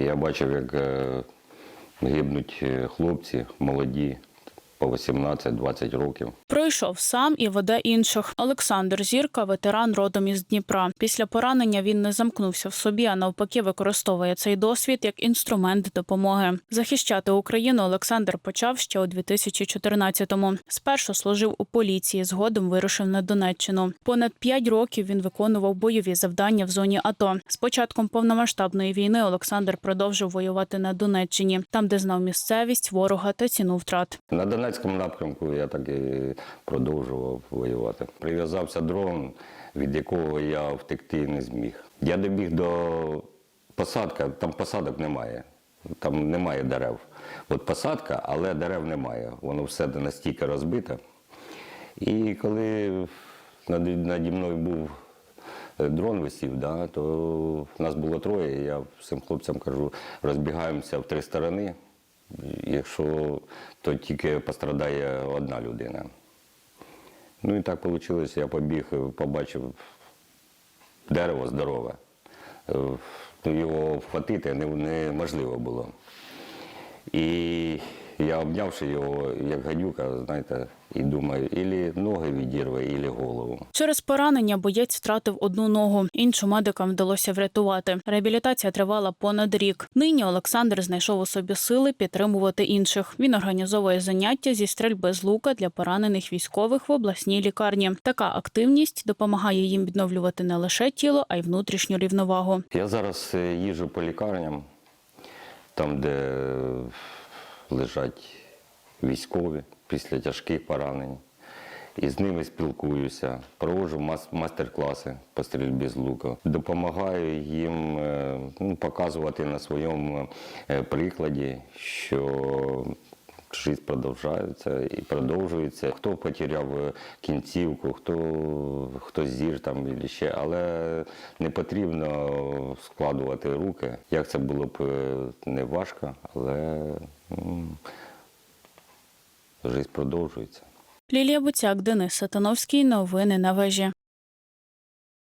Я бачив, як е, гибнуть е, хлопці молоді по 18-20 років. Пройшов сам і веде інших. Олександр Зірка, ветеран родом із Дніпра. Після поранення він не замкнувся в собі, а навпаки, використовує цей досвід як інструмент допомоги. Захищати Україну Олександр почав ще у 2014-му. Спершу служив у поліції, згодом вирушив на Донеччину. Понад п'ять років він виконував бойові завдання в зоні АТО. З початком повномасштабної війни Олександр продовжив воювати на Донеччині, там, де знав місцевість, ворога та ціну втрат. На Донецькому напрямку я так і продовжував воювати. Прив'язався дрон, від якого я втекти не зміг. Я добіг до посадки, там посадок немає. Там немає дерев. От посадка, але дерев немає. Воно все настільки розбите. І коли наді наді мною був е, дрон висів, да, то нас було троє. Я всім хлопцям кажу, розбігаємося в три сторони. Якщо то тільки пострадає одна людина. Ну і так вийшло, я побіг, побачив дерево здорове. Е, ну, Його вхватити неможливо було. І я обнявши його, як гадюка, знаєте, і думаю, ілі ноги відірве, ілі голову. Через поранення боєць втратив одну ногу. Іншу медикам вдалося врятувати. Реабілітація тривала понад рік. Нині Олександр знайшов у собі сили підтримувати інших. Він організовує заняття зі стрільби з лука для поранених військових в обласній лікарні. Така активність допомагає їм відновлювати не лише тіло, а й внутрішню рівновагу. Я зараз е, їжджу по лікарням, там, де лежать військові після тяжких поранень. І з ними спілкуюся, проводжу мас- мастер-класи по стрільбі з лука. Допомагаю їм е, ну, показувати на своєму е, прикладі, що життя продовжується і продовжується. Хто потеряв е, кінцівку, хто, хто зір там і ще, але не потрібно складувати руки. Як це було б не важко, але життя продовжується. Лілія Буцяк, Денис Сатановський. Новини на вежі.